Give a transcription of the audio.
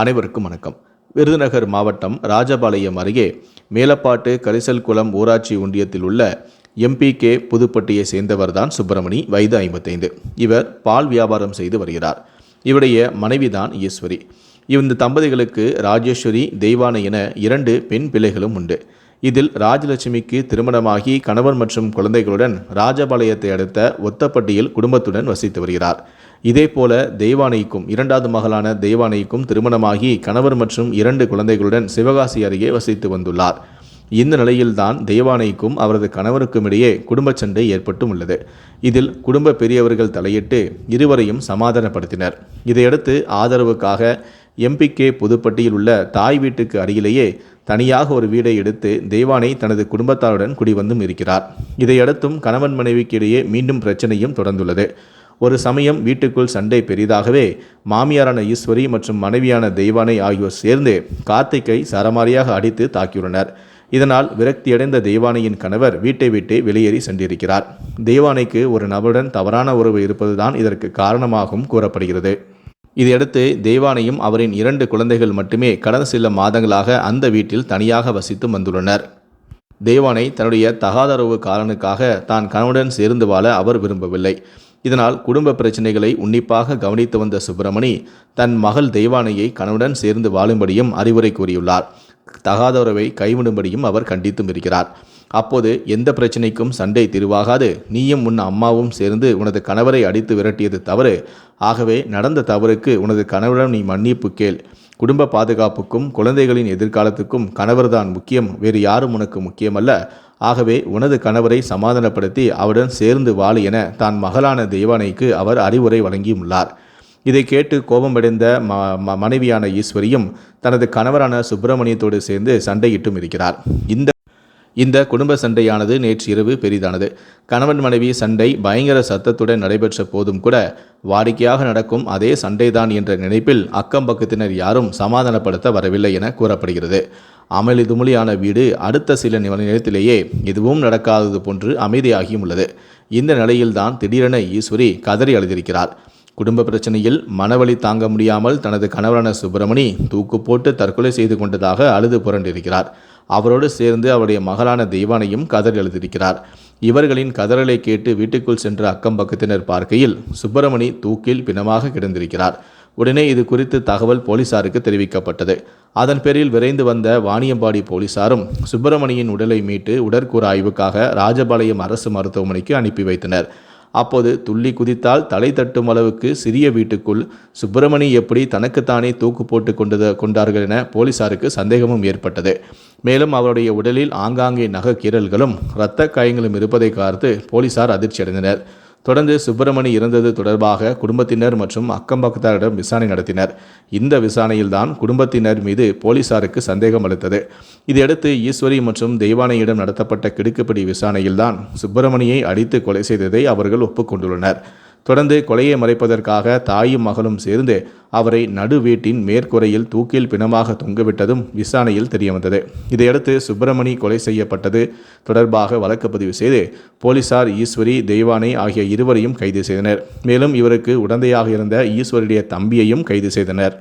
அனைவருக்கும் வணக்கம். விருதுநகர் மாவட்டம் ராஜபாளையம் அருகே மேலப்பாட்டு கரிசல்குளம் ஊராட்சி ஒன்றியத்தில் உள்ள எம்பிகே புதுப்பட்டியை சேர்ந்தவர்தான் சுப்பிரமணி வயது ஐம்பத்தைந்து. இவர் பால் வியாபாரம் செய்து வருகிறார். இவருடைய மனைவிதான் ஈஸ்வரி. இந்த தம்பதிகளுக்கு ராஜேஸ்வரி தெய்வானை என இரண்டு பெண் பிள்ளைகளும் உண்டு. இதில் ராஜலட்சுமிக்கு திருமணமாகி கணவன் மற்றும் குழந்தைகளுடன் ராஜபாளையத்தை அடுத்த ஒத்தப்பட்டியில் குடும்பத்துடன் வசித்து வருகிறார். இதேபோல தெய்வானைக்கும் இரண்டாவது மகளான தெய்வானைக்கும் திருமணமாகி கணவர் மற்றும் இரண்டு குழந்தைகளுடன் சிவகாசி அருகே வசித்து வந்துள்ளார். இந்த நிலையில்தான் தெய்வானைக்கும் அவரது கணவருக்கும் இடையே குடும்ப சண்டை ஏற்பட்டும் உள்ளது. இதில் குடும்ப பெரியவர்கள் தலையிட்டு இருவரையும் சமாதானப்படுத்தினர். இதையடுத்து ஆதரவுக்காக எம்பிகே புதுப்பட்டியில் உள்ள தாய் வீட்டுக்கு அருகிலேயே தனியாக ஒரு வீடை எடுத்து தெய்வானை தனது குடும்பத்தாருடன் குடிவந்தும் இருக்கிறார். இதையடுத்தும் கணவன் மனைவிக்கு இடையே மீண்டும் பிரச்சனையும் தொடர்ந்துள்ளது. ஒரு சமயம் வீட்டுக்குள் சண்டை பெரிதாகவே மாமியாரான ஈஸ்வரி மற்றும் மனைவியான தெய்வானை ஆகியோர் சேர்ந்து கார்த்திக்கை சரமாரியாக அடித்து தாக்கியுள்ளனர். இதனால் விரக்தியடைந்த தெய்வானையின் கணவர் வீட்டை விட்டு வெளியேறி சென்றிருக்கிறார். தெய்வானைக்கு ஒரு நபருடன் தவறான உறவு இருப்பதுதான் இதற்கு காரணமாகவும் கூறப்படுகிறது. இதையடுத்து தெய்வானையும் அவரின் இரண்டு குழந்தைகள் மட்டுமே கடந்த சில மாதங்களாக அந்த வீட்டில் தனியாக வசித்து வந்துள்ளனர். தேவானை தன்னுடைய தகாதரவு காரனுக்காக தான் கணவனுடன் சேர்ந்து வாழ அவர் விரும்பவில்லை. இதனால் குடும்ப பிரச்சனைகளை உன்னிப்பாக கவனித்து வந்த சுப்பிரமணி தன் மகள் தெய்வானையை கணவனுடன் சேர்ந்து வாழும்படியும் அறிவுரை கூறியுள்ளார். தகாத உறவை கைவிடும்படியும் அவர் கண்டித்தும் இருக்கிறார். அப்போது எந்த பிரச்சனைக்கும் சண்டை திருவாகாது. நீயும் உன் அம்மாவும் சேர்ந்து உனது கணவரை அடித்து விரட்டியது தவறு. ஆகவே நடந்த தவறுக்கு உனது கணவரிடம் நீ மன்னிப்பு கேள். குடும்ப பாதுகாப்புக்கும் குழந்தைகளின் எதிர்காலத்துக்கும் கணவர்தான் முக்கியம். வேறு யாரும் உனக்கு முக்கியமல்ல. ஆகவே உனது கணவரை சமாதானப்படுத்தி அவருடன் சேர்ந்து வாழு என தான் மகளான தெய்வானைக்கு அவர் அறிவுரை வழங்கியுள்ளார். இதை கேட்டு கோபமடைந்த ம ம- மனைவியான ஈஸ்வரியும் தனது கணவரான சுப்பிரமணியத்தோடு சேர்ந்து சண்டையிட்டும் இருக்கிறார். இந்த இந்த குடும்ப சண்டையானது நேற்று இரவு பெரிதானது. கணவன் மனைவி சண்டை பயங்கர சத்தத்துடன் நடைபெற்ற போதும் கூட வாடிக்கையாக நடக்கும் அதே சண்டைதான் என்ற நினைப்பில் அக்கம் பக்கத்தினர் யாரும் சமாதானப்படுத்த வரவில்லை என கூறப்படுகிறது. அமளி துமளியான வீடு அடுத்த சில நிமி- நேரத்திலேயே எதுவும் நடக்காதது போன்று அமைதியாகியும் உள்ளது. இந்த நிலையில்தான் திடீரென ஈஸ்வரி கதறி அழுதிருக்கிறார். குடும்ப பிரச்சனையில் மனவழி தாங்க முடியாமல் தனது கணவரான சுப்பிரமணி தூக்கு போட்டு தற்கொலை செய்து கொண்டதாக அழுது புரண்டிருக்கிறார். அவரோடு சேர்ந்து அவருடைய மகளான தெய்வானையும் கதறி எழுதியிருக்கிறார் இவர்களின் கதறலை கேட்டு வீட்டுக்குள் சென்ற அக்கம் பக்கத்தினர் பார்க்கையில் சுப்பிரமணி தூக்கில் பிணமாக கிடந்திருக்கிறார். உடனே இது குறித்து தகவல் போலீசாருக்கு தெரிவிக்கப்பட்டது. அதன் பேரில் விரைந்து வந்த வாணியம்பாடி போலீசாரும் சுப்பிரமணியின் உடலை மீட்டு உடற்கூறு ஆய்வுக்காக ராஜபாளையம் அரசு மருத்துவமனைக்கு அனுப்பி வைத்தனர். அப்போது துள்ளி குதித்தால் தலை தட்டும் அளவுக்கு சிறிய வீட்டுக்குள் சுப்பிரமணி எப்படி தனக்குத்தானே தூக்கு போட்டு கொண்டது கொண்டார்கள் என போலீசாருக்கு சந்தேகமும் ஏற்பட்டது. மேலும் அவருடைய உடலில் ஆங்காங்கே நக கீறல்களும் இரத்த காயங்களும் இருப்பதை பார்த்து போலீசார் அதிர்ச்சியடைந்தனர். தொடர்ந்து சுப்பிரமணி இறந்தது தொடர்பாக குடும்பத்தினர் மற்றும் அக்கம்பக்கத்தாரிடம் விசாரணை நடத்தினர். இந்த விசாரணையில்தான் குடும்பத்தினர் மீது போலீசாருக்கு சந்தேகம் அளித்தது. இதையடுத்து ஈஸ்வரி மற்றும் தெய்வானையிடம் நடத்தப்பட்ட கிடுக்குப்பிடி விசாரணையில்தான் சுப்பிரமணியை அடித்து கொலை செய்ததை அவர்கள் ஒப்புக்கொண்டுள்ளனர். தொடர்ந்து கொலையை மறைப்பதற்காக தாயும் மகளும் சேர்ந்து அவரை நடு வீட்டின் மேற்கூரையில் தூக்கில் பிணமாக தொங்கவிட்டதும் விசாரணையில் தெரியவந்தது. இதையடுத்து சுப்பிரமணி கொலை செய்யப்பட்டது தொடர்பாக வழக்கு பதிவு செய்து போலீசார் ஈஸ்வரி தெய்வானை ஆகிய இருவரையும் கைது செய்தனர். மேலும் இவருக்கு உடந்தையாக இருந்த ஈஸ்வரியுடைய தம்பியையும் கைது செய்தனர்.